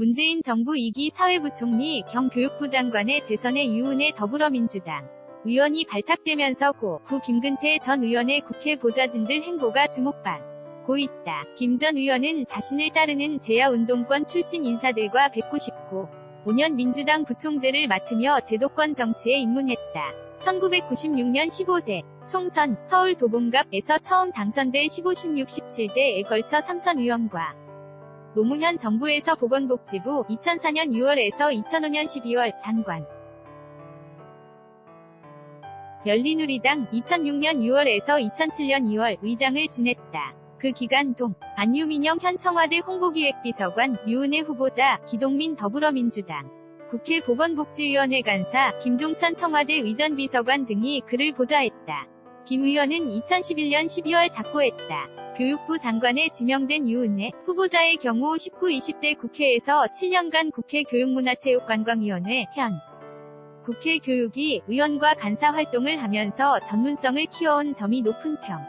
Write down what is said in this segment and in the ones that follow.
문재인 정부 2기 사회부총리 겸 교육부 장관의 재선에 유은혜 더불어민주당 의원이 발탁되면서 고, 구 김근태 전 의원의 국회 보좌진들 행보가 주목받 고 있다. 김 전 의원은 자신을 따르는 제야운동권 출신 인사들과 199, 5년 민주당 부총재를 맡으며 제도권 정치에 입문했다. 1996년 15대 총선 서울 도봉갑에서 처음 당선돼 15, 16, 17대에 걸쳐 3선 의원과 노무현 정부에서 보건복지부 2004년 6월에서 2005년 12월 장관 열린우리당 2006년 6월에서 2007년 2월 의장을 지냈다. 그 기간 동 안유민영 현 청와대 홍보기획비서관 유은혜 후보자 기동민 더불어민주당 국회 보건복지위원회 간사 김종천 청와대 의전비서관 등이 그를 보좌했다. 김 의원은 2011년 12월 작고했다. 교육부 장관에 지명된 유은혜 후보자의 경우 19-20대 국회에서 7년간 국회 교육문화체육관광위원회 현 국회 교육위 의원과 간사 활동을 하면서 전문성을 키워온 점이 높은 평.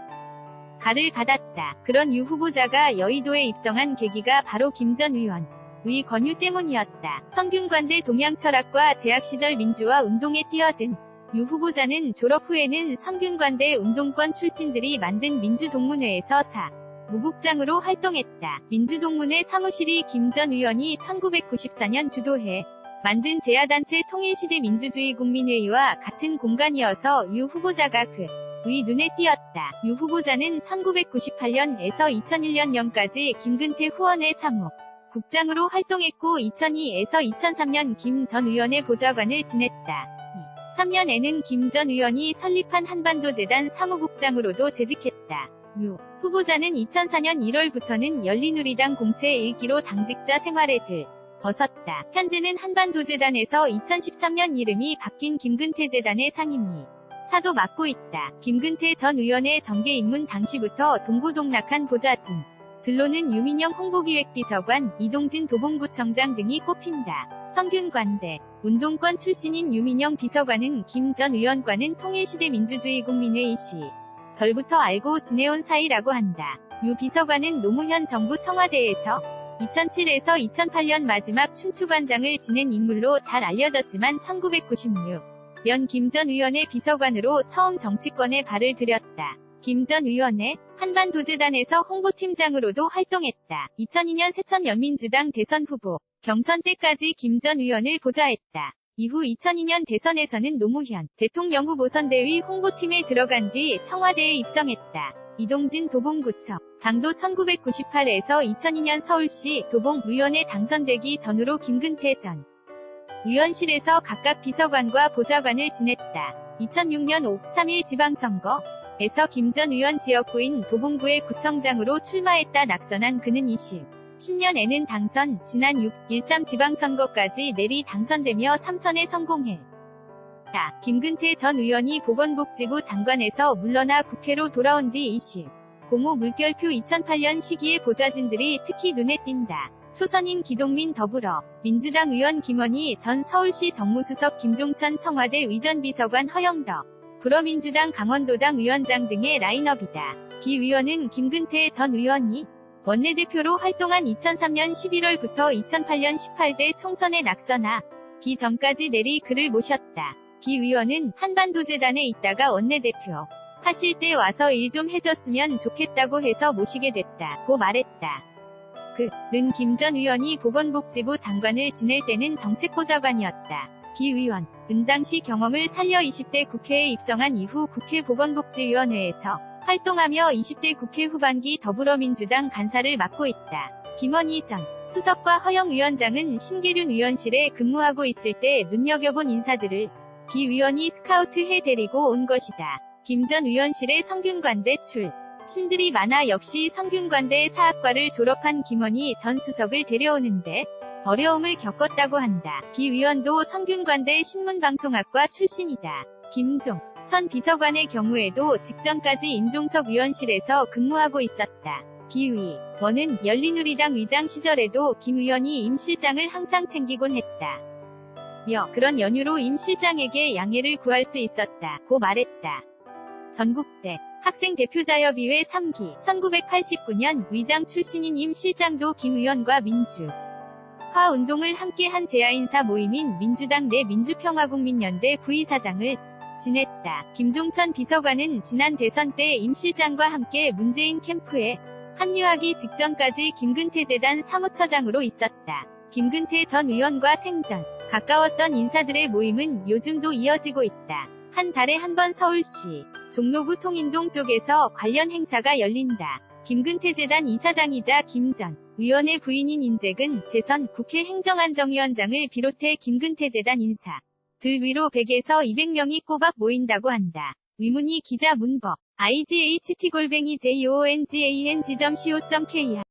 가를 받았다. 그런 유 후보자가 여의도에 입성한 계기가 바로 김 전 의원. 의 권유 때문이었다. 성균관대 동양철학과 재학 시절 민주화 운동에 뛰어든 유 후보자는 졸업 후에는 성균관대 운동권 출신들이 만든 민주동문회에서 사 무국장으로 활동했다. 민주동문회 사무실이 김 전 의원이 1994년 주도해 만든 제야단체 통일시대 민주주의 국민회의와 같은 공간이어서 유 후보자가 그의 눈에 띄었다. 유 후보자는 1998년에서 2001년까지 김근태 후원회 사무 국장으로 활동했고 2002에서 2003년 김 전 의원의 보좌관을 지냈다. 3년에는 김 전 의원이 설립한 한반도재단 사무국장으로도 재직했다. 유 후보자는 2004년 1월부터는 열린우리당 공채 1기로 당직자 생활에 들 벗었다. 현재는 한반도재단에서 2013년 이름이 바뀐 김근태 재단의 상임위 사도 맡고 있다. 김근태 전 의원의 정계 입문 당시부터 동고동락한 보좌진 들로는 유민영 홍보기획비서관, 이동진 도봉구청장 등이 꼽힌다. 성균관대 운동권 출신인 유민영 비서관은 김 전 의원과는 통일시대 민주주의 국민회의 시 절부터 알고 지내온 사이라고 한다. 유 비서관은 노무현 정부 청와대에서 2007에서 2008년 마지막 춘추관장을 지낸 인물로 잘 알려졌지만 1996년 김 전 의원의 비서관으로 처음 정치권에 발을 들였다. 김 전 의원의 한반도재단에서 홍보팀장으로도 활동했다. 2002년 세천연민주당 대선 후보 경선 때까지 김 전 의원을 보좌했다. 이후 2002년 대선에서는 노무현 대통령 후보 선대위 홍보팀에 들어간 뒤 청와대에 입성했다. 이동진 도봉구청 장도 1998에서 2002년 서울시 도봉 의원에 당선되기 전후로 김근태 전 의원실에서 각각 비서관과 보좌관을 지냈다. 2006년 5, 3일 지방선거 에서 김 전 의원 지역구인 도봉구의 구청장으로 출마했다 낙선한 그는 20. 10년에는 당선, 지난 6, 13 지방선거까지 내리 당선되며 3선에 성공해. 다. 김근태 전 의원이 보건복지부 장관에서 물러나 국회로 돌아온 뒤 20. 공호 물결표 2008년 시기에 보좌진들이 특히 눈에 띈다. 초선인 기동민 더불어 민주당 의원 김원희 전 서울시 정무수석 김종천 청와대 의전비서관 허영덕 불어민주당 강원도당 위원장 등의 라인업이다. 기 의원은 김근태 전 의원이 원내대표로 활동한 2003년 11월부터 2008년 18대 총선에 낙선하 기 전까지 내리 그를 모셨다. 기 의원은 한반도재단에 있다가 원내대표 하실 때 와서 일 좀 해줬으면 좋겠다고 해서 모시게 됐다. 고 말했다. 그 는 김 전 의원이 보건복지부 장관을 지낼 때는 정책보좌관이었다. 기 의원 은 당시 경험을 살려 20대 국회에 입성한 이후 국회 보건복지위원회에서 활동하며 20대 국회 후반기 더불어민주당 간사를 맡고 있다. 김원희 전 수석과 허영 위원장은 신계륜 의원실에 근무하고 있을 때 눈여겨본 인사들을 기 의원이 스카우트해 데리고 온 것이다. 김전 의원실에 성균관대 출 신들이 많아 역시 성균관대 사학과를 졸업한 김원희 전 수석을 데려오는데 어려움을 겪었다고 한다. 기 위원도 성균관대 신문방송학과 출신이다. 김종 선 비서관의 경우에도 직전까지 임종석 위원실에서 근무하고 있었다. 기위 원은 열린우리당 위장 시절에도 김 의원이 임 실장을 항상 챙기곤 했다. 며 그런 연유로 임 실장에게 양해를 구할 수 있었다. 고 말했다. 전국대 학생 대표자협의회 3기 1989년 위장 출신인 임 실장도 김 의원과 민주 화합화 운동을 함께한 재하인사 모임인 민주당 내 민주평화국민연대 부의사장을 지냈다. 김종천 비서관은 지난 대선 때 임 실장과 함께 문재인 캠프에 합류하기 직전까지 김근태 재단 사무처장으로 있었다. 김근태 전 의원과 생전 가까웠던 인사들의 모임은 요즘도 이어지고 있다. 한 달에 한 번 서울시 종로구 통인동 쪽에서 관련 행사가 열린다. 김근태 재단 이사장이자 김전 의원의 부인인 인재근 재선 국회 행정안정위원장을 비롯해 김근태 재단 인사. 들 위로 100에서 200명이 꼬박 모인다고 한다. 위문희 기자 문법. IGHT-JOONGANG.co.kr